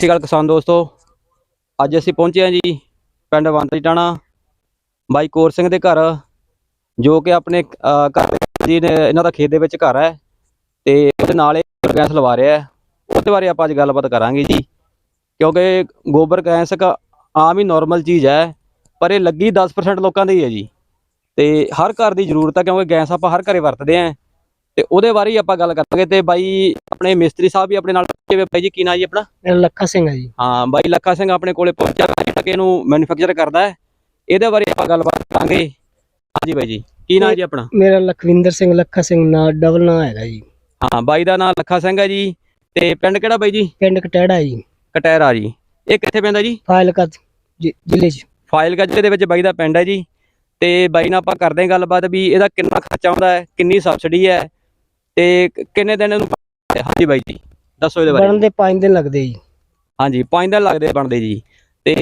ਸਤਿ ਸ਼੍ਰੀ ਅਕਾਲ ਕਿਸਾਨ ਦੋਸਤੋ। ਅੱਜ ਅਸੀਂ ਪਹੁੰਚੇ ਹਾਂ ਜੀ ਪਿੰਡ ਵੰਦਰੀ ਟਾਣਾ ਬਾਈ ਕੋਰ ਸਿੰਘ ਦੇ ਘਰ, ਜੋ ਕਿ ਆਪਣੇ ਘਰ ਜੀ ਇਹਨਾਂ ਦਾ ਖੇਤ ਦੇ ਵਿੱਚ ਘਰ ਹੈ ਤੇ ਉਹਦੇ ਨਾਲ ਇਹ ਗੈਸ ਲਵਾ ਰਿਹਾ ਹੈ। ਉਹਦੇ ਬਾਰੇ ਆਪਾਂ ਅੱਜ ਗੱਲਬਾਤ ਕਰਾਂਗੇ ਜੀ। ਕਿਉਂਕਿ ਗੋਬਰ ਗੈਸ ਇੱਕ ਆਮ ਹੀ ਨਾਰਮਲ ਚੀਜ਼ ਹੈ, ਪਰ ਇਹ ਲੱਗੀ 10% ਲੋਕਾਂ ਦੀ ਹੈ ਜੀ। ਤੇ ਹਰ ਘਰ ਦੀ ਜ਼ਰੂਰਤ ਹੈ, ਕਿਉਂਕਿ ਗੈਸ ਆਪਾਂ ਹਰ ਘਰੇ ਵਰਤਦੇ ਆਂ ਤੇ ਉਹਦੇ ਬਾਰੇ ਹੀ ਆਪਾਂ ਗੱਲ ਕਰਾਂਗੇ ਤੇ ਬਾਈ ਆਪਣੇ ਮਿਸਤਰੀ ਸਾਹਿਬ ਵੀ ਆਪਣੇ ਨਾਲ ਹੋਏ। ਬਾਈ ਜੀ ਕੀ ਨਾਂ ਜੀ ਆਪਣਾ? ਮੇਰਾ ਲੱਖਾ ਸਿੰਘ ਹੈ ਜੀ। ਹਾਂ ਬਾਈ ਲੱਖਾ ਸਿੰਘ ਆਪਣੇ ਕੋਲੇ ਪਹੁੰਚਿਆ ਜਿਹੜਾ ਕਿ ਇਹਨੂੰ ਮੈਨੂਫੈਕਚਰ ਕਰਦਾ ਹੈ। ਇਹਦੇ ਬਾਰੇ ਆਪਾਂ ਗੱਲਬਾਤ ਕਰਾਂਗੇ। ਹਾਂਜੀ ਬਾਈ ਜੀ ਕੀ ਨਾਂ ਜੀ ਆਪਣਾ? ਮੇਰਾ ਲਖਵਿੰਦਰ ਸਿੰਘ ਲੱਖਾ ਸਿੰਘ ਨਾ ਡਬਲ ਨਾਂ ਹੈਗਾ ਜੀ। ਹਾਂ ਬਾਈ ਦਾ ਨਾਮ ਲੱਖਾ ਸਿੰਘ ਹੈ ਜੀ। ਤੇ ਪਿੰਡ ਕਿਹੜਾ ਬਾਈ ਜੀ? ਪਿੰਡ ਕਟੈੜਾ ਜੀ। ਕਟਹਿਰਾ ਜੀ। ਇਹ ਕਿੱਥੇ ਪੈਂਦਾ ਜੀ? ਫਾਇਲਕਾ ਜ਼ਿਲ੍ਹੇ 'ਚ। ਫਾਈਲ ਗੱਜੇ ਦੇ ਵਿੱਚ ਬਾਈ ਦਾ ਪਿੰਡ ਹੈ ਜੀ। ਤੇ ਬਾਈ ਨਾਲ ਆਪਾਂ ਕਰਦੇ ਹਾਂ ਗੱਲਬਾਤ ਵੀ ਇਹਦਾ ਕਿੰਨਾ ਖਰਚਾ ਆਉਂਦਾ ਹੈ ਕਿੰਨੀ ਸਬਸਿਡੀ ਹੈ ਤੇ ਕਿੰਨੇ ਦਿਨ ਇਹਨੂੰ ਹਾਂਜੀ ਬਾਈ ਜੀ। ਦੱਸੋ ਇਹਦੇ ਬਾਰੇ। ਬਣਨ ਦੇ 5 ਦਿਨ ਲੱਗਦੇ ਜੀ। ਹਾਂਜੀ 5 ਦਿਨ ਲੱਗਦੇ ਬਣਦੇ ਜੀ। ਤੇ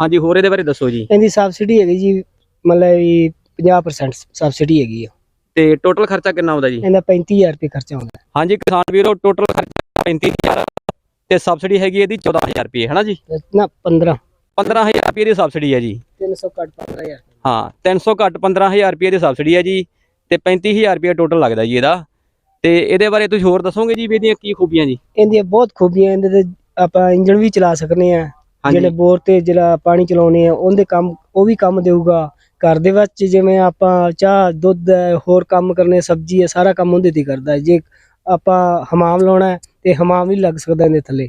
ਹਾਂਜੀ ਹੋਰ ਇਹਦੇ ਬਾਰੇ ਦੱਸੋ ਜੀ। ਇਹਦੀ ਸਬਸਿਡੀ ਹੈਗੀ ਜੀ ਮਤਲਬ ਵੀ 50% ਸਬਸਿਡੀ ਹੈਗੀ ਆ। ਤੇ ਟੋਟਲ ਖਰਚਾ ਕਿੰਨਾ ਆਉਂਦਾ ਜੀ? ਇਹਦਾ 35000 ਰੁਪਏ ਖਰਚਾ ਹੁੰਦਾ ਹਾਂਜੀ ਕਿਸਾਨ ਵੀਰੋ ਟੋਟਲ ਖਰਚਾ 35000 ਤੇ ਸਬਸਿਡੀ ਹੈਗੀ ਇਹਦੀ 14000 ਰੁਪਏ ਹੈ ਨਾ ਜੀ। ਨਾ 15 15000 ਰੁਪਏ ਦੀ ਸਬਸਿਡੀ ਹੈ ਜੀ। 300 ਘੱਟ 15000 ਹਾਂ 300 ਘੱਟ 15000 ਰੁਪਏ ਦੀ ਸਬਸਿਡੀ ਹੈ ਜੀ ਤੇ 35000 ਰੁਪਏ ਟੋਟਲ ਲੱਗਦਾ ਜੀ ਇਹਦਾ। ਤੇ ਇਹਦੇ ਬਾਰੇ ਤੁਸੀਂ ਹੋਰ ਦੱਸੋਗੇ ਜੀ ਵੀ ਇਹਦੀਆਂ ਕੀ ਖੂਬੀਆਂ ਜੀ? ਇਹਦੀਆਂ ਬਹੁਤ ਖੂਬੀਆਂ ਇਹਦੇ ਤੇ ਆਪਾਂ ਇੰਜਣ ਵੀ ਚਲਾ ਸਕਨੇ ਆ। ਜਿਹੜੇ ਬੋਰ ਤੇ ਜਿਹੜਾ ਪਾਣੀ ਚਲਾਉਣੇ ਆ ਉਹਦੇ ਕੰਮ ਉਹ ਵੀ ਕੰਮ ਦੇਊਗਾ। ਘਰ ਦੇ ਵਿੱਚ ਜਿਵੇਂ ਆਪਾਂ ਚਾਹ ਦੁੱਧ ਹੋਰ ਕੰਮ ਕਰਨੇ ਸਬਜ਼ੀ ਹੈ ਸਾਰਾ ਕੰਮ ਉਹਦੇ ਤੇ ਕਰਦਾ। ਜੇ ਆਪਾਂ ਹਮਾਮ ਲਾਉਣਾ ਤੇ ਹਮਾਮ ਵੀ ਲੱਗ ਸਕਦਾ ਇਹਦੇ ਥੱਲੇ।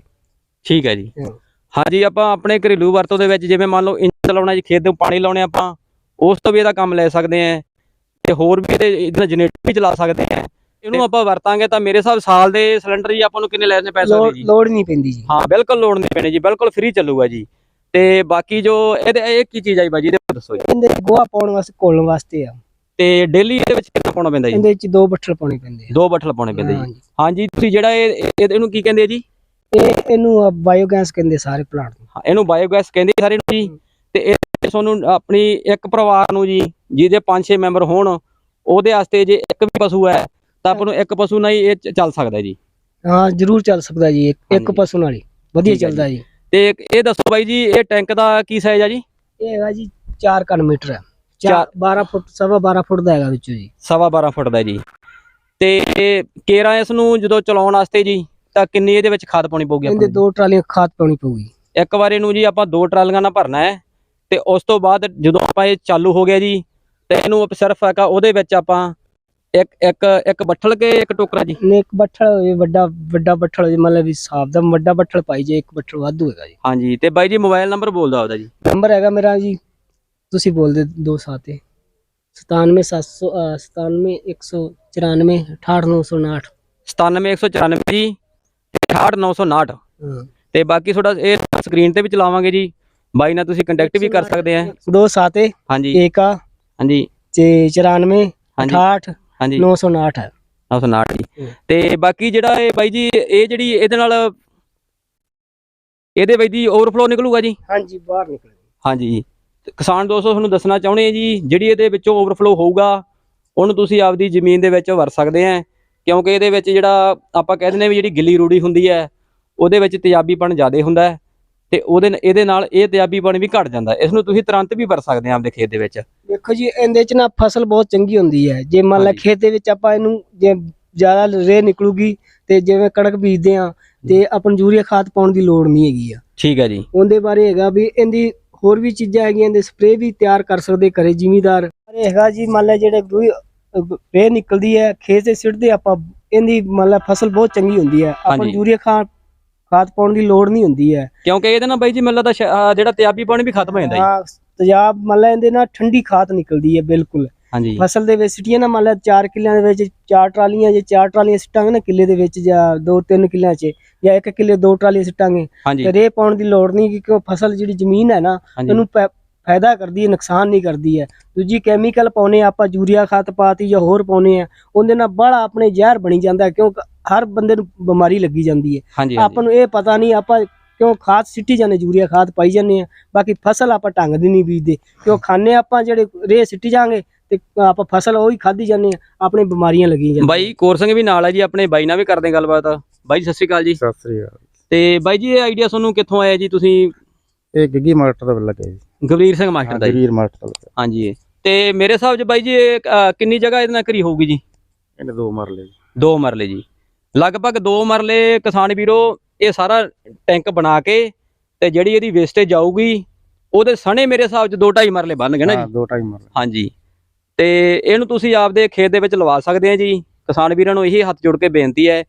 ਠੀਕ ਹੈ ਜੀ। ਹਾਂ। ਹਾਂਜੀ ਆਪਾਂ ਆਪਣੇ ਘਰੇਲੂ ਵਰਤੋਂ ਦੇ ਵਿੱਚ ਜਿਵੇਂ ਮੰਨ ਲਓ ਇੰਜਨ ਚਲਾਉਣਾ ਜੀ ਖੇਤ ਦੇ ਪਾਣੀ ਲਾਉਣੇ ਆਪਾਂ ਉਸ ਤੋਂ ਵੀ ਇਹਦਾ ਕੰਮ ਲੈ ਸਕਦੇ ਆ ਤੇ ਹੋਰ ਵੀ ਇਹਦੇ ਇਹਦਾ ਜਨਰੇਟਰ ਵੀ ਚਲਾ ਸਕਦੇ ਆ ਇਹਨੂੰ ਆਪਾਂ ਵਰਤਾਂਗੇ ਤਾਂ ਮੇਰੇ ਹਿਸਾਬ ਸਾਲ ਦੇ ਸਿਲੰਡਰ ਜੀ ਆਪਾਂ ਨੂੰ ਕਿੰਨੇ ਲੈਣੇ ਪੈ ਸਕਦੇ ਜੀ? ਲੋੜ ਨਹੀਂ ਪੈਂਦੀ ਜੀ। ਹਾਂ ਬਿਲਕੁਲ ਲੋੜ ਨਹੀਂ ਪੈਣੀ ਜੀ ਬਿਲਕੁਲ ਫ੍ਰੀ ਚੱਲੂਗਾ ਜੀ। ਤੇ ਬਾਕੀ ਜੋ ਇਹਦੇ ਇਹ ਕੀ ਚੀਜ਼ ਆਈ ਬਾਜੀ ਇਹਦੇ ਦੱਸੋ ਜੀ। ਇਹਦੇ ਗੋਹਾ ਪਾਉਣ ਵਾਸਤੇ ਘੋਲਣ ਵਾਸਤੇ ਆ। ਤੇ ਡੇਲੀ ਇਹਦੇ ਵਿੱਚ ਕਿੰਨਾ ਪਾਉਣਾ ਪੈਂਦਾ ਜੀ? ਇਹਦੇ ਚ ਦੋ ਬੱਠਲ ਪਾਉਣੇ ਪੈਂਦੇ ਆ। ਦੋ ਬੱਠਲ ਪਾਉਣੇ ਪੈਂਦੇ ਜੀ। ਹਾਂਜੀ। ਤੁਸੀਂ ਜਿਹੜਾ ਇਹ ਇਹ- ਇਹਨੂੰ ਕੀ ਕਹਿੰਦੇ ਆ ਜੀ? ਇਹ ਇਹਨੂੰ ਬਾਇਓਗੈਸ ਕਹਿੰਦੇ ਸਾਰੇ ਪਲਾਂਟ ਨੂੰ। ਹਾਂ, ਇਹਨੂੰ ਬਾਇਓਗੈਸ ਕਹਿੰਦੇ ਸਾਰੇ ਨੂੰ ਜੀ। ਤੇ ਇਹ ਤੁਹਾਨੂੰ ਆਪਣੀ ਇੱਕ ਪਰਿਵਾਰ ਨੂੰ ਜੀ ਜਿਹਦੇ 5-6 ਮੈਂਬਰ ਹੋਣ ਉਹਦੇ ਵਾਸਤੇ ਜੇ ਇੱਕ ਵੀ ਪਸ਼ੂ ਹੈ ਤਾਂ ਆਪਾਂ ਨੂੰ ਇੱਕ ਪਸ਼ੂ ਨਾਲ ਹੀ ਇਹ ਚ- ਚੱਲ ਸਕਦਾ ਜੀ। ਹਾਂ ਜ਼ਰੂਰ ਚੱਲ ਸਕਦਾ ਜੀ ਇੱਕ- ਇੱਕ ਹਾਂਜੀ। ਪਸ਼ੂ ਨਾਲ ਹੀ। ਵਧੀਆ ਠੀਕ ਹੈ ਚੱਲਦਾ ਜੀ। ਤੇ ਇਹ ਦੱਸੋ ਬਾਈ ਜੀ ਇਹ ਟੈਂਕ ਦਾ ਕੀ ਸਾਈਜ਼ ਆ ਜੀ? ਇਹ ਹੈਗਾ ਜੀ 4 ਕਨ ਮੀਟਰ ਹੈ। ਚਾਰ- 12 ਫੁੱਟ ਸਵਾ 12 ਫੁੱਟ ਦਾ ਹੈਗਾ ਵਿੱਚੋਂ ਜੀ। ਸਵਾ 12 ਫੁੱਟ ਦਾ ਜੀ। ਤੇ ਕੇਰਾ ਇਸ ਨੂੰ ਜਦੋਂ ਚਲਾਉਣ ਵਾਸਤੇ ਜੀ ਤਾਂ ਕਿੰਨੀ ਇਹਦੇ ਵਿੱਚ ਖਾਦ ਪਾਉਣੀ ਪਊਗੀ ਆਪਾਂ ਇਹਦੇ ਨੂੰ? ਦੋ ਟਰਾਲੀਆਂ ਖਾਦ ਪਾਉਣੀ ਪਊਗੀ। ਇੱਕ ਵਾਰ ਇਹਨੂੰ ਜੀ ਆਪਾਂ ਦੋ ਟਰਾਲੀਆਂ ਨਾਲ ਭਰਨਾ ਹੈ ਤੇ ਉਸ ਤੋਂ ਬਾਅਦ ਜਦੋਂ ਆਪਾਂ ਇਹ ਚਾਲੂ ਹੋ ਗਿਆ ਜੀ ਤੇ ਇਹਨੂੰ ਆਪਾਂ ਸਿਰਫ ਹੈਗਾ ਉਹਦੇ ਵਿੱਚ ਆਪਾਂ ਇੱਕ ਇੱਕ ਇੱਕ ਬੱਠਲ ਕੇ ਇੱਕ ਟੋਕਰਾ ਜੀ? ਨੇ ਇੱਕ ਬੱਠਲ ਹੋਵੇ ਵੱਡਾ ਵੱਡਾ ਬੱਠਲ ਹੋਵੇ ਮਤਲਬ ਵੀ ਹਿਸਾਬ ਦਾ ਵੱਡਾ ਬੱਠਲ ਪਾਈ ਜੇ ਇੱਕ ਬੱਠਲ ਵਾਧੂ ਹੈਗਾ ਜੀ। ਹਾਂਜੀ ਤੇ ਬਾਈ ਜੀ ਮੋਬਾਈਲ ਨੰਬਰ ਬੋਲਦਾ ਉਹਦਾ ਜੀ। ਨੰਬਰ ਹੈਗਾ ਮੇਰਾ ਜੀ ਤੁਸੀਂ ਬੋਲਦੇ ਦੋ ਸਾਤੇ 97700 97194 68959 97194 ਜੀ ਤੇ 68959 ਹਾਂ। ਤੇ ਬਾਕੀ ਤੁਹਾਡਾ ਇਹ ਸਕਰੀਨ ਤੇ ਵੀ ਚਲਾਵਾਂਗੇ ਜੀ। ਬਾਈ ਨਾਲ ਤੁਸੀਂ ਕੰਟੈਕਟ ਵੀ ਕਰ ਸਕਦੇ ਆ। ਦੋ ਸਾਤੇ ਹਾਂਜੀ। ਏਕਾ ਹਾਂਜੀ। ਤੇ 94 ਹਾਂਜੀ। 68 ਹਾਂਜੀ। 959 ਹੈ। 959 ਜੀ। ਤੇ ਬਾਕੀ ਜਿਹੜਾ ਇਹ ਬਾਈ ਜੀ ਇਹ ਜਿਹੜੀ ਇਹਦੇ ਨਾਲ ਇਹਦੇ ਵਿੱਚ ਦੀ ਓਵਰਫਲੋ ਨਿਕਲੂਗਾ ਜੀ? ਹਾਂਜੀ ਬਾਹਰ ਨਿਕਲੇ ਹਾਂਜੀ ਤੇ ਕਿਸਾਨ ਦੋਸਤੋ ਤੁਹਾਨੂੰ ਦੱਸਣਾ ਚਾਹੁੰਦੇ ਆ ਜੀ ਜਿਹੜੀ ਇਹਦੇ ਵਿੱਚੋਂ ਓਵਰਫਲੋ ਹੋਊਗਾ ਉਹਨੂੰ ਤੁਸੀਂ ਆਪਦੀ ਜ਼ਮੀਨ ਦੇ ਵਿੱਚ ਵਰ ਸਕਦੇ ਆ। ਕਿਉਂਕਿ ਇਹਦੇ ਵਿੱਚ ਜਿਹੜਾ ਆਪਾਂ ਕਹਿ ਦਿੰਦੇ ਵੀ ਜਿਹੜੀ ਗਿੱਲੀ ਰੂੜੀ ਹੁੰਦੀ ਹੈ ਉਹਦੇ ਵਿੱਚ ਤੇਜ਼ਾਬੀਪਣ ਜ਼ਿਆਦਾ ਹੁੰਦਾ ਹੈ। ਤੇ ਉਹਦੇ ਇਹਦੇ ਨਾਲ ਇਹ ਤੇਜ਼ਾਬੀਪਣ ਵੀ ਘਟ ਜਾਂਦਾ। ਇਸ ਨੂੰ ਤੁਸੀਂ ਤੁਰੰਤ ਵੀ ਵਰ ਸਕਦੇ ਆ ਆਪਦੇ ਖੇਤ ਦੇ ਵਿੱਚ। ਦੇਖੋ ਜੀ ਇਹਦੇ ਚ ਨਾ ਫਸਲ ਬਹੁਤ ਚੰਗੀ ਹੁੰਦੀ ਹੈ। ਜੇ ਮੰਨ ਲਾ। ਖੇਤ ਦੇ ਵਿੱਚ ਆਪਾਂ ਇਹਨੂੰ ਜੇ ਜ਼ਿਆਦਾ ਰੇ ਨਿਕਲੂਗੀ ਤੇ ਜਿਵੇਂ ਕਣਕ ਬੀਜਦੇ ਆ ਤੇ ਆਪਾਂ ਨੂੰ ਯੂਰੀਆ ਖਾਦ ਪਾਉਣ ਦੀ ਲੋੜ ਨਹੀਂ ਹੈਗੀ ਆ। ਠੀਕ ਹੈ ਜੀ। ਉਹਦੇ ਬਾਰੇ ਹੈਗਾ ਵੀ ਇਹਦੀ ਹੋਰ ਵੀ ਚੀਜ਼ਾਂ ਹੈਗੀਆਂ ਇਹਦੇ ਸਪਰੇਅ ਵੀ ਤਿਆਰ ਕਰ ਸਕਦੇ ਘਰੇ ਜ਼ਿਮੀਦਾਰ। ਇਹ ਹੈਗਾ ਜੀ ਮੰਨ ਲਾ ਜਿਹੜੇ ਰੇ ਨਿਕਲਦੀ ਹੈ ਖੇਤ ਦੇ ਸਿੱਟਦੇ ਆਪਾਂ ਇਹਦੀ ਮੰਨ ਲਾ ਫਸਲ ਬਹੁਤ ਚੰਗੀ ਹੁੰਦੀ ਹੈ। ਆਪਾਂ। ਯੂਰੀਆ ਖਾਦ ਖਾਦ ਪਾਉਣ ਦੀ ਲੋੜ ਨਹੀਂ ਹੁੰਦੀ ਹੈ। ਕਿਉਂਕਿ ਇਹਦੇ ਨਾਲ ਬਾਈ ਜੀ ਮੈਨੂੰ ਲੱਗਦਾ ਜਿਹੜਾ ਤੇਜ਼ਾਬੀਪਣ ਵੀ ਖਤਮ ਹੋ ਜਾਂਦਾ ਜੀ। ਹਾਂ ਤੇਜ਼ਾਬ ਇਹਦੇ ਨਾਲ ਠੰਡੀ ਖਾਦ ਨਿਕਲਦੀ ਹੈ ਬਿਲਕੁਲ। ਹਾਂਜੀ। ਫਸਲ ਦੇ ਵਿੱਚ ਸਿੱਟੀਆਂ ਨਾ ਮੰਨ ਲਾ 4 ਕਿੱਲਿਆਂ ਦੇ ਵਿੱਚ ਚਾਰ ਟਰਾਲੀਆਂ ਜੇ ਚਾਰ ਟਰਾਲੀਆਂ ਸਿੱਟਾਂਗੇ ਨਾ ਕਿੱਲੇ ਦੇ ਵਿੱਚ ਜਾਂ 2-3 ਕਿੱਲਿਆਂ 'ਚ ਜਾਂ ਇੱਕ ਕਿੱਲੇ ਦੋ ਟਰਾਲੀਆਂ ਸਿੱਟਾਂਗੇ। ਤੇ ਰੇ ਪਾਉਣ ਦੀ ਲੋੜ ਨਹੀਂ ਕਿਉਂਕਿ ਫਸਲ ਜਿਹੜੀ ਜ਼ਮੀਨ ਹੈ ਨਾ ਪੈ- ਫਾਇਦਾ ਕਰਦੀ ਹੈ ਨੁਕਸਾਨ ਨਹੀਂ ਕਰਦੀ ਹੈ। ਦੂਜੀ ਕੈਮੀਕਲ ਪਾਉਨੇ ਆ, ਆਪਾਂ ਯੂਰੀਆ ਖਾਦ ਪਾਤੀ ਜਾਂ ਹੋਰ ਪਾਉਨੇ ਆ ਉਹਦੇ ਨਾਲ ਬੜਾ ਆਪਣੇ ਜ਼ਹਿਰ ਬਣੀ ਜਾਂਦਾ ਹੈ, ਕਿਉਂਕਿ ਹਰ ਬੰਦੇ ਨੂੰ ਬਿਮਾਰੀ ਲੱਗੀ ਜਾਂਦੀ ਹੈ। ਆਪਾਂ ਨੂੰ ਇਹ ਪਤਾ ਨਹੀਂ ਆਪਾਂ ਕਿਉਂ ਖਾਦ ਸਿੱਟੀ ਜਾਂਦੇ ਯੂਰੀਆ ਖਾਦ ਪਾਈ ਜਾਂਦੇ ਆ ਬਾਕੀ ਫਸਲ ਆਪਾਂ ਢੰਗ ਦੀ ਨਹੀਂ ਬੀਜਦੇ। ਕਿਉਂ ਖਾਣੇ ਆਪਾਂ ਜਿਹੜੇ ਰੇ ਸਿੱਟੀ ਜਾਾਂਗੇ ਤੇ ਆਪਾਂ ਫਸਲ ਉਹੀ ਖਾਧੀ ਜਾਂਦੇ ਆ ਆਪਣੇ ਬਿਮਾਰੀਆਂ ਲੱਗੀ ਜਾਂਦੀਆਂ। ਬਾਈ ਕੋਰ ਸਿੰਘ ਵੀ ਨਾਲ ਹੈ ਜੀ ਆਪਣੇ ਬਾਈ ਨਾਲ ਵੀ ਕਰਦੇ ਹਾਂ ਗੱਲਬਾਤ। ਬਾਈ ਸਤਿ ਸ਼੍ਰੀ ਅਕਾਲ ਜੀ। ਸਤਿ ਸ੍ਰੀ ਅਕਾਲ। ਤੇ ਬਾਈ ਜੀ ਇਹ ਆਈਡੀਆ ਤੁਹਾਨੂੰ ਕਿੱਥੋਂ ਆਇਆ ਜੀ? ਤੁਸੀਂ ਇਹ ਗਿੱਗੀ ਮਾਸਟਰ ਦਾ ਲੱਗਾ ਜੀ। ਗਵੀਰ ਸਿੰਘ ਮਾਸਟਰ ਦਾ ਜੀ। ਗਰੀਰ ਮਾਸਟਰ ਦਾ ਲੱਗਾ ਹਾਂਜੀ। ਤੇ ਮੇਰੇ ਹਿਸਾਬ 'ਚ ਬਾਈ ਜੀ ਇਹ ਅ, ਕਿੰਨੀ ਜਗ੍ਹਾ ਇਹਦੇ ਨਾਲ ਕਰੀ ਹੋਊਗੀ ਜੀ? ਇਹਨੇ ਦੋ ਮਰਲੇ ਜੀ। ਦੋ ਮਰਲੇ ਜੀ। ਲਗਭਗ ਦੋ ਮਰਲੇ ਕਿਸਾਨ ਵੀਰੋ ਇਹ ਸਾਰਾ ਟੈਂਕ ਬਣਾ ਕੇ ਤੇ ਜਿਹੜੀ ਇਹਦੀ ਵੇਸਟੇਜ ਆਊਗੀ ਉਹਦੇ ਸਣੇ ਮੇਰੇ ਹਿਸਾਬ 'ਚ ਦੋ ਢਾਈ ਮਰਲੇ ਬਣਨਗੇ ਨਾ ਹਾਂ ਜੀ। ਦੋ ਟਾਈਮ ਮਰਲੇ। ਹਾਂਜੀ। ਤੇ ਇਹਨੂੰ ਤੁਸੀਂ ਆਪਦੇ ਖੇਤ ਦੇ ਵਿੱਚ ਲਵਾ ਸਕਦੇ ਆ ਜੀ। ਕਿਸਾਨ ਵੀਰਾਂ ਨੂੰ ਇਹੀ ਹੱਥ ਜੋੜ ਕੇ ਬੇਨਤੀ ਹੈ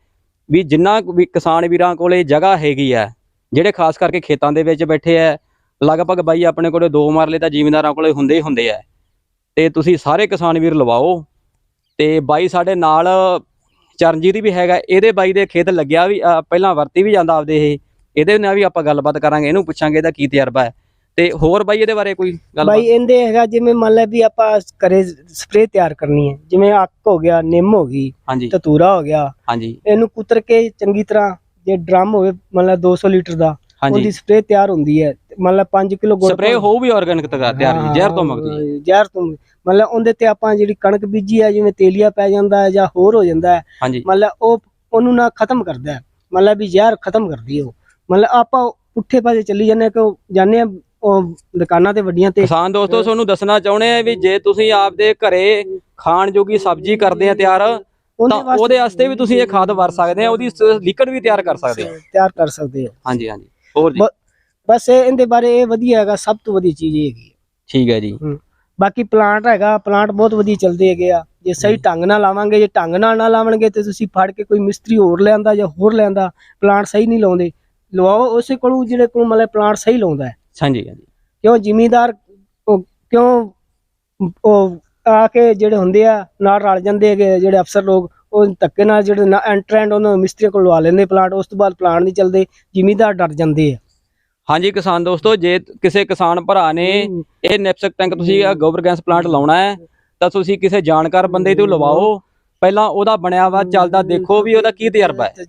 ਵੀ ਜਿੰਨਾ ਕੁ ਵੀ ਕਿਸਾਨ ਵੀਰਾਂ ਕੋਲੇ ਜਗ੍ਹਾ ਹੈਗੀ ਆ ਜਿਹੜੇ ਖਾਸ ਕਰਕੇ ਖੇਤਾਂ ਦੇ ਵਿੱਚ ਬੈਠੇ ਆ ਲਗਭਗ ਬਾਈ ਆਪਣੇ ਕੋਲੇ ਦੋ ਮਰਲੇ ਤਾਂ ਜ਼ਿਮੀਂਦਾਰਾਂ ਕੋਲੇ ਹੁੰਦੇ ਹੀ ਹੁੰਦੇ ਆ ਤੇ ਤੁਸੀਂ ਸਾਰੇ ਕਿਸਾਨ ਵੀਰ ਲਵਾਓ। ਤੇ ਬਾਈ ਸਾਡੇ ਨਾਲ ਚਰਨਜੀਤ ਵੀ ਹੈਗਾ ਇਹਦੇ ਬਾਈ ਦੇ ਖੇਤ ਲੱਗਿਆ ਵੀ ਪਹਿਲਾਂ ਵਰਤੀ ਵੀ ਜਾਂਦਾ ਆਪਦੇ ਇਹ। ਇਹਦੇ ਨਾਲ ਵੀ ਆਪਾਂ ਗੱਲਬਾਤ ਕਰਾਂਗੇ ਇਹਨੂੰ ਪੁੱਛਾਂਗੇ ਇਹਦਾ ਕੀ ਤਜਰਬਾ ਹੈ ਤੇ ਹੋਰ ਬਾਈ ਇਹਦੇ ਬਾਰੇ ਕੋਈ ਗੱਲਬਾਤ? ਬਾਈ ਇਹਦੇ ਹੈਗਾ ਜਿਵੇਂ ਮੰਨ ਲੈ ਵੀ ਆਪਾਂ ਘਰੇ ਸਪਰੇ ਤਿਆਰ ਕਰਨੀ ਹੈ ਜਿਵੇਂ ਅੱਕ ਹੋ ਗਿਆ ਨਿੰਮ ਹੋ ਗਈ ਤਤੂਰਾ ਹੋ ਗਿਆ। ਹਾਂਜੀ। ਇਹਨੂੰ ਕੁਤਰ ਕੇ ਚੰਗੀ ਤਰ੍ਹਾਂ ਜੇ ਡਰਮ ਹੋਵੇ ਮੰਨ ਲੈ 200 ਲੀਟਰ ਦਾ ਉਹਦੀ ਸਪਰੇ ਤਿਆਰ ਹੁੰਦੀ ਹੈ। ਮੰਨ ਲੈ 5 ਕਿਲੋ ਗੁੜ ਸਪਰੇ ਹੋਊ ਵੀ ਆਰਗੈਨਿਕ ਤਗਾ ਤਿਆਰ ਜੀ ਜ਼ਹਿਰ ਤੋਂ ਮੁਕਤ ਜ਼ਹਿਰ ਤੋਂ ਮੰਨ ਲੈ ਉਹਦੇ ਤੇ ਆਪਾਂ ਜਿਹੜੀ ਕਣਕ ਬੀਜੀ ਹੈ ਜਿਵੇਂ ਤੇਲੀਆ ਪੈ ਜਾਂਦਾ ਹੈ ਜਾਂ ਹੋਰ ਹੋ ਜਾਂਦਾ ਹੈ ਲੈ ਉਹ ਉਹਨੂੰ ਨਾ ਖਤਮ ਕਰਦਾ ਹੈ। ਮੰਨ ਲੈ ਵੀ ਜ਼ਹਿਰ ਖਤਮ ਕਰਦੀ ਹੈ ਉਹ। ਮੰਨ ਲੈ ਆਪਾਂ ਪੁੱਠੇ ਪਾਸੇ ਚੱਲੀ ਜਾਂਦੇ ਹਾਂ ਕਿ ਜਾਂਦੇ ਆ ਉਹ ਦੁਕਾਨਾਂ ਤੇ ਵੱਡੀਆਂ ਤੇ। ਕਿਸਾਨ ਦੋਸਤੋ ਤੁਹਾਨੂੰ ਦੱਸਣਾ ਚਾਹੁੰਦੇ ਆ ਵੀ ਜੇ ਤੁਸੀਂ ਆਪਦੇ ਘਰੇ ਖਾਣ ਜੋਗੀ ਸਬਜ਼ੀ ਕਰਦੇ ਆ ਤਿਆਰ ਤਾਂ ਉਹਦੇ ਵਾਸਤੇ ਵੀ ਤੁਸੀਂ ਇਹ ਖਾਦ ਵਰ ਸਕਦੇ ਆ ਉਹਦੀ ਲਿਕਵਿਡ ਵੀ ਤਿਆਰ ਕਰ ਸਕਦੇ ਆ। ਤਿਆਰ ਕਰ ਸਕਦੇ ਹੋ ਹਾਂਜੀ ਹਾਂਜੀ। ਹੋਰ ਜੀ? ਬਸ ਇਹ ਇਹਦੇ ਬਾਰੇ ਇਹ ਵਧੀਆ ਹੈਗਾ ਸਭ ਤੋਂ ਵਧੀਆ ਚੀਜ਼ ਇਹ ਹੈਗੀ। ਠੀਕ ਹੈ ਜੀ। ਬਾਕੀ ਪਲਾਂਟ ਹੈਗਾ ਪਲਾਂਟ ਬਹੁਤ ਵਧੀਆ ਚੱਲਦੇ ਹੈਗੇ ਆ। ਜੇ ਸਹੀ ਢੰਗ ਨਾਲ ਲਾਵਾਂਗੇ ਜੇ ਢੰਗ ਨਾਲ ਨਾ ਲਾਵਣਗੇ ਤੇ ਤੁਸੀਂ ਫੜ ਕੇ ਕੋਈ ਮਿਸਤਰੀ ਹੋਰ ਲਿਆਂਦਾ ਜਾਂ ਹੋਰ ਲਿਆਂਦਾ ਪਲਾਂਟ ਸਹੀ ਨਹੀਂ ਲਾਉਂਦੇ। ਲਵਾਓ ਉਸੇ ਕੋਲੋਂ ਜਿਹੜੇ ਕੋਲ ਮਤਲਬ ਪਲਾਂਟ ਸਹੀ ਲਾਉਂਦਾ ਹੈ। ਹਾਂਜੀ ਹਾਂਜੀ। ਕਿਉਂ ਜ਼ਿਮੀਦਾਰ ਕਿਉਂ ਉਹ ਆ ਕੇ ਜਿਹੜੇ ਹੁੰਦੇ ਆ ਨਾਲ ਰਲ ਜਾਂਦੇ ਹੈਗੇ ਜਿਹੜੇ ਅਫਸਰ ਲੋਕ ਉਹ ਧੱਕੇ ਨਾਲ ਜਿਹੜੇ ਨਾ ਐਂਟਰੈਂਡ ਉਹਨਾਂ ਮਿਸਤਰੀ ਕੋਲ ਲਵਾ ਲੈਂਦੇ ਪਲਾਂਟ ਉਸ ਤੋਂ ਬਾਅਦ ਪਲਾਂਟ ਨਹੀਂ ਚੱਲਦੇ ਜ਼ਿਮੀਦਾਰ ਡਰ ਜਾਂਦੇ ਆ। ਹਾਂਜੀ ਕਿਸਾਨ ਦੋਸਤੋ ਜੇ ਕਿਸੇ ਕਿਸਾਨ ਭਰਾ ਨੇ ਇਹ ਨੈਪਸਕ ਟੈਂਕ ਤੁਸੀਂ ਗੋਬਰ ਗੈਸ ਪਲਾਂਟ ਲਾਉਣਾ ਹੈ ਤਾਂ ਤੁਸੀਂ ਕਿਸੇ ਜਾਣਕਾਰ ਬੰਦੇ ਤੋਂ ਲਵਾਓ। ਪਹਿਲਾਂ ਉਹਦਾ ਬਣਿਆ ਵਾ ਚੱਲਦਾ ਦੇਖੋ ਵੀ ਉਹਦਾ ਕੀ ਤਜਰਬਾ ਹੈ।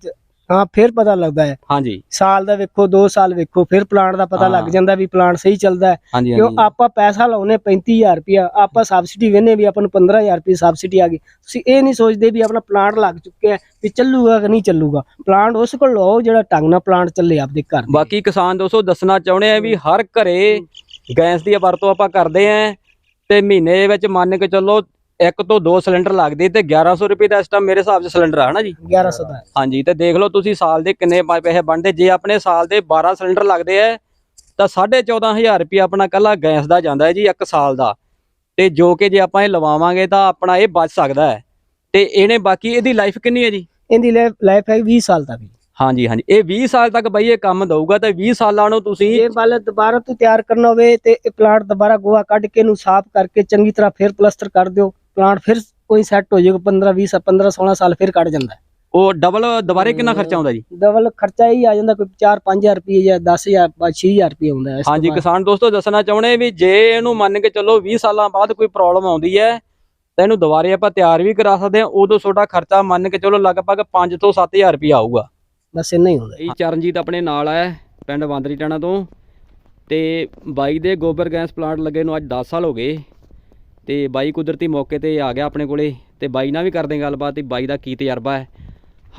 ਹਾਂ ਫਿਰ ਪਤਾ ਲੱਗਦਾ ਹੈ। ਹਾਂਜੀ। ਸਾਲ ਦਾ ਵੇਖੋ 2 ਸਾਲ ਵੇਖੋ ਫਿਰ ਪਲਾਂਟ ਦਾ ਪਤਾ ਲੱਗ। ਜਾਂਦਾ ਵੀ ਪਲਾਂਟ ਸਹੀ ਚੱਲਦਾ ਹੈ। ਕਿਉਂ ਆਪਾਂ ਪੈਸਾ ਲਾਉਨੇ 35000 ਰੁਪਇਆ ਆਪਾਂ ਸਬਸਿਡੀ ਵੇਨੇ ਵੀ ਆਪਾਂ ਨੂੰ 15000 ਰੁਪਏ ਸਬਸਿਡੀ ਆ ਗਈ। ਤੁਸੀਂ ਇਹ ਨਹੀਂ ਸੋਚਦੇ ਵੀ ਆਪਣਾ ਪਲਾਂਟ ਲੱਗ ਚੁੱਕਿਆ ਹੈ, ਵੀ ਚੱਲੂਗਾ ਕਿ ਨਹੀਂ ਚੱਲੂਗਾ। ਪਲਾਂਟ ਉਸ ਕੋਲ ਲਓ ਜਿਹੜਾ ਢੰਗ ਨਾਲ ਪਲਾਂਟ ਚੱਲੇ ਆਪਦੇ ਘਰ। ਬਾਕੀ ਕਿਸਾਨ ਦੋਸਤੋ ਦੱਸਣਾ ਚਾਹੁੰਦੇ ਆ ਵੀ ਹਰ ਘਰੇ ਗੈਸ ਦੀ ਵਰਤੋਂ ਆਪਾਂ ਕਰਦੇ ਆ ਤੇ ਮਹੀਨੇ ਦੇ ਵਿੱਚ ਮੰਨ ਕੇ ਚੱਲੋ ਇੱਕ ਤੋਂ ਦੋ ਸਿਲੰਡਰ ਲੱਗਦੇ ਤੇ 1100 ਰੁਪਏ ਦਾ ਇਸ ਟਾਈਮ ਮੇਰੇ ਹਿਸਾਬ 'ਚ ਸਿਲੰਡਰ ਆ ਹਨਾ ਜੀ? 1100 ਦਾ। ਹਾਂਜੀ ਤੇ ਦੇਖ ਲਓ ਤੁਸੀਂ ਸਾਲ ਦੇ ਕਿੰਨੇ ਪ- ਪੈਸੇ ਬਣਦੇ। ਜੇ ਆਪਣੇ ਸਾਲ ਦੇ 12 ਸਿਲੰਡਰ ਲੱਗਦੇ ਆ ਤਾਂ 14500 ਰੁਪਏ ਆਪਣਾ ਕੱਲਾ ਗੈਸ ਦਾ ਜਾਂਦਾ ਹੈ ਜੀ ਇੱਕ ਸਾਲ ਦਾ। ਤੇ ਜੋ ਕਿ ਜੇ ਆਪਾਂ ਇਹ ਲਵਾਵਾਂਗੇ ਤਾਂ ਆਪਣਾ ਇਹ ਬਚ ਸਕਦਾ ਹੈ ਤੇ ਇਹਨੇ ਬਾਕੀ ਇਹਦੀ ਲਾਈਫ ਕਿੰਨੀ ਹੈ ਜੀ? ਇਹਦੀ ਲਾਈਫ ਹੈ 20 ਸਾਲ ਤੱਕ। ਹਾਂਜੀ ਹਾਂਜੀ। ਇਹ 20 ਸਾਲ ਤੱਕ ਬਈ ਇਹ ਕੰਮ ਦਊਗਾ ਤੇ 20 ਸਾਲਾਂ ਨੂੰ ਤੁਸੀਂ ਜੇ ਬਾਲ ਦੁਬਾਰਾ ਤੋਂ ਤਿਆਰ ਕਰਨਾ ਹੋਵੇ ਤੇ ਇਹ ਪਲਾਂਟ ਦੁਬਾਰਾ ਗੋਹਾ ਕੱਢ ਕੇ ਇਹਨੂੰ ਸਾਫ਼ ਕਰਕੇ ਚੰਗੀ ਤਰ੍ਹਾਂ ਫਿਰ ਪਲਸਟਰ ਕਰ ਦਿਓ। ਪਲਾਂਟ ਫਿਰ ਕੋਈ ਸੈੱਟ ਹੋ ਜਾਏਗਾ 15 20 15 16 ਸਾਲ ਫਿਰ ਕੱਢ ਜਾਂਦਾ ਉਹ ਡਬਲ ਦੁਬਾਰੇ ਕਿੰਨਾ ਖਰਚਾ ਆਉਂਦਾ ਜੀ? ਡਬਲ ਖਰਚਾ ਹੀ ਆ ਜਾਂਦਾ ਕੋਈ 4 5000 ਰੁਪਏ ਜਾਂ 10000 6000 ਰੁਪਏ ਆਉਂਦਾ ਹਾਂਜੀ। ਕਿਸਾਨ ਦੋਸਤੋ ਦੱਸਣਾ ਚਾਹੁੰਦੇ ਵੀ ਜੇ ਇਹਨੂੰ ਮੰਨ ਕੇ ਚੱਲੋ 20 ਸਾਲਾਂ ਬਾਅਦ ਕੋਈ ਪ੍ਰੋਬਲਮ ਆਉਂਦੀ ਹੈ ਤਾਂ ਇਹਨੂੰ ਦੁਬਾਰੇ ਆਪਾਂ ਤਿਆਰ ਵੀ ਕਰਾ ਸਕਦੇ ਹਾਂ। ਉਦੋਂ ਤੁਹਾਡਾ ਖਰਚਾ ਮੰਨ ਕੇ ਚੱਲੋ ਲਗਭਗ 5 ਤੋਂ 7000 ਰੁਪਏ ਆਊਗਾ। ਬਸ ਇੰਨਾ ਹੀ ਹੁੰਦਾ ਇਹ ਚਰਨਜੀਤ ਆਪਣੇ ਨਾਲ ਹੈ ਪਿੰਡ ਵਾਂਦਰੀ ਟਾਣਾ ਤੋਂ। ਤੇ ਬਾਈ ਦੇ ਗੋਬਰ ਗੈਸ ਪਲਾਂਟ ਲੱਗੇ ਨੂੰ ਅੱਜ 10 ਸਾਲ ਹੋ ਗਏ। ਤੇ ਬਾਈ ਕੁਦਰਤੀ ਮੌਕੇ ਤੇ ਆ ਗਿਆ ਆਪਣੇ ਕੋਲੇ ਤੇ ਬਾਈ ਨਾਲ ਵੀ ਕਰਦੇ ਗੱਲਬਾਤ ਤੇ ਬਾਈ ਦਾ ਕੀ ਤਜਰਬਾ ਹੈ।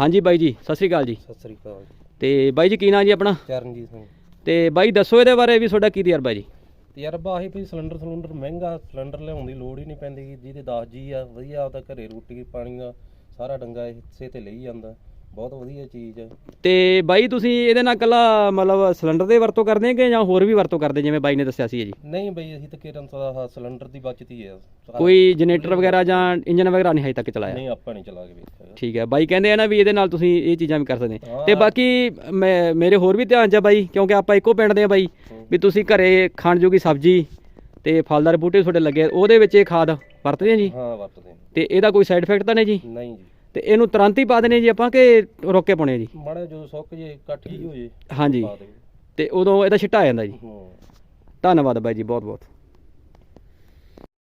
ਹਾਂਜੀ ਬਾਈ ਜੀ ਸਤਿ ਸ੍ਰੀ ਅਕਾਲ ਜੀ। ਸਤਿ ਸ੍ਰੀ ਅਕਾਲ ਤੇ ਬਾਈ ਜੀ ਕੀ ਨਾਂ ਜੀ ਆਪਣਾ? ਚਰਨਜੀਤ ਸਿੰਘ। ਤੇ ਬਾਈ ਦੱਸੋ ਇਹਦੇ ਬਾਰੇ ਵੀ ਤੁਹਾਡਾ ਕੀ ਤਜਰਬਾ ਜੀ? ਤਜਰਬਾ ਆਹੀ ਵੀ ਸਿਲੰਡਰ ਸਿਲੰਡਰ ਮਹਿੰਗਾ ਸਿਲੰਡਰ ਲਿਆਉਣ ਦੀ ਲੋੜ ਹੀ ਨਹੀਂ ਪੈਂਦੀ। ਜਿਹਦੇ 10 ਜੀ ਆ ਵਧੀਆ ਆਪਦਾ ਘਰੇ ਰੋਟੀ ਪਾਣੀ ਦਾ ਸਾਰਾ ਡੰਗਾ ਇਸੇ ਤੇ ਲਈ ਜਾਂਦਾ। ਬਹੁਤ ਵਧੀਆ ਚੀਜ਼ ਹੈ ਤੇ ਬਾਈ ਤੁਸੀਂ ਇਹਦੇ ਨਾਲ ਕੱਲਾ ਮਤਲਬ ਸਿਲੰਡਰ ਦੇ ਵਰਤੋਂ ਕਰਦੇ ਕਿ ਜਾਂ ਹੋਰ ਵੀ ਵਰਤੋਂ ਕਰਦੇ ਜਿਵੇਂ ਬਾਈ ਨੇ ਦੱਸਿਆ ਸੀ ਜੀ? ਨਹੀਂ ਬਈ ਅਸੀਂ ਤਾਂ ਕਿਰਨ ਦਾ ਸਿਲੰਡਰ ਦੀ ਬਚਤੀ ਹੈ ਕੋਈ ਜਨਰੇਟਰ ਵਗੈਰਾ ਜਾਂ ਇੰਜਨ ਵਗੈਰਾ ਨਹੀਂ ਹਜੇ ਤੱਕ ਚਲਾਇਆ? ਨਹੀਂ ਆਪਾਂ ਨਹੀਂ ਚਲਾ ਕੇ ਵੇਖਿਆ ਠੀਕ ਹੈ ਬਾਈ ਕਹਿੰਦੇ ਆ ਨਾ ਵੀ ਇਹਦੇ ਨਾਲ ਤੁਸੀਂ ਇਹ ਚੀਜ਼ਾਂ ਵੀ ਕਰ ਸਕਦੇ। ਤੇ ਬਾਕੀ ਮੈਂ ਮੇਰੇ ਹੋਰ ਵੀ ਧਿਆਨ 'ਚ ਆ ਬਾਈ ਕਿਉਂਕਿ ਆਪਾਂ ਇੱਕੋ ਪਿੰਡ ਦੇ ਆ ਬਾਈ ਵੀ ਤੁਸੀਂ ਘਰੇ ਖਾਣ ਜੋਗੀ ਸਬਜ਼ੀ ਤੇ ਫਲਦਾਰ ਬੂਟੇ ਤੁਹਾਡੇ ਲੱਗੇ ਆ, ਉਹਦੇ ਵਿੱਚ ਇਹ ਖਾਦ ਵਰਤਦੇ ਆ ਜੀ? ਹਾਂ ਵਰਤਦੇ ਹਾਂ। ਤੇ ਇਹਦਾ ਕੋਈ ਸਾਈਡ ਇਫੈਕਟ ਤਾਂ ਨਹੀਂ ਜੀ? ਨਹੀਂ ਜੀ। ਤੇ ਇਹਨੂੰ ਤੁਰੰਤ ਹੀ ਪਾ ਦੇਣੇ ਜੀ ਆਪਾਂ ਕਿ ਰੋਕ ਕੇ ਪਾਉਣੇ ਜੀ? ਮਾੜਾ ਜੋ ਸੁੱਕ ਜੇ ਇਕੱਠੀ ਹੋ ਜੇ ਹਾਂਜੀ। ਪਾ ਤੇ ਉਦੋਂ ਇਹਦਾ ਛਿੱਟਾ ਆ ਜਾਂਦਾ ਜੀ। ਹੂੰ। ਧੰਨਵਾਦ ਬਾਈ ਜੀ ਬਹੁਤ ਬਹੁਤ